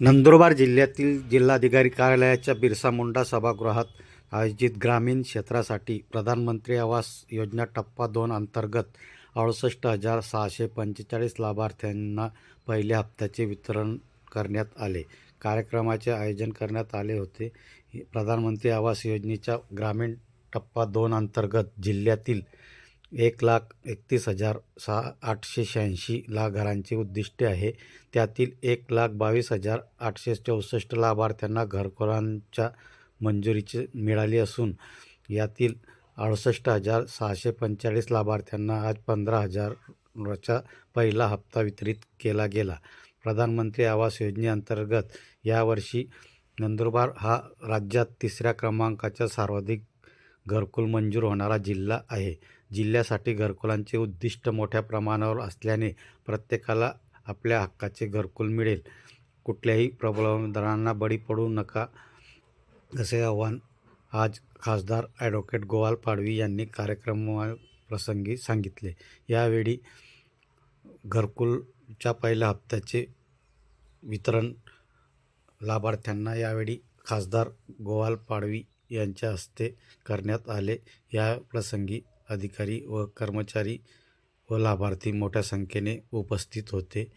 नंदुरबार जिल्ह्यातील जिल्हाधिकारी कार्यालयाच्या बिरसा मुंडा सभागृहात आयोजित ग्रामीण क्षेत्रासाठी प्रधानमंत्री आवास योजना टप्पा दोन अंतर्गत अडुसष्ट हजार सहाशे पंचेचाळीस लाभार्थ्यांना पहिल्या हप्त्याचे वितरण करण्यात आले. कार्यक्रमाचे आयोजन करण्यात आले होते. प्रधानमंत्री आवास योजनेच्या ग्रामीण टप्पा दोन अंतर्गत जिल्ह्यातील एक लाख एकतीस हजार सहा आठशे शहाऐंशी ला घरांचे उद्दिष्टे आहे. त्यातील एक लाख बावीस हजार आठशे चौसष्ट लाभार्थ्यांना घरकुलांच्या मंजुरीची मिळाली असून यातील अडुसष्ट हजार सहाशे पंचेचाळीस लाभार्थ्यांना आज पंधरा हजाराचा पहिला हप्ता वितरित केला गेला. प्रधानमंत्री आवास योजनेअंतर्गत यावर्षी नंदुरबार हा राज्यात तिसऱ्या क्रमांकाचा सर्वाधिक घरकुल मंजूर होणारा जिल्हा आहे. जिल्ह्यासाठी घरकुलांचे उद्दिष्ट मोठ्या प्रमाणावर असल्याने प्रत्येकाला आपल्या हक्काचे घरकुल मिळेल. कुठल्याही प्रबोधनांना बळी पडू नका असे आव्हान आज खासदार ॲडव्होकेट गोवाल पाडवी यांनी कार्यक्रमाप्रसंगी सांगितले. यावेळी घरकुलच्या पहिल्या हप्त्याचे वितरण लाभार्थ्यांना यावेळी खासदार गोवाल पाडवी यांच्या हस्ते करण्यात आले. या प्रसंगी अधिकारी व कर्मचारी व लाभार्थी मोठ्या संख्येने उपस्थित होते.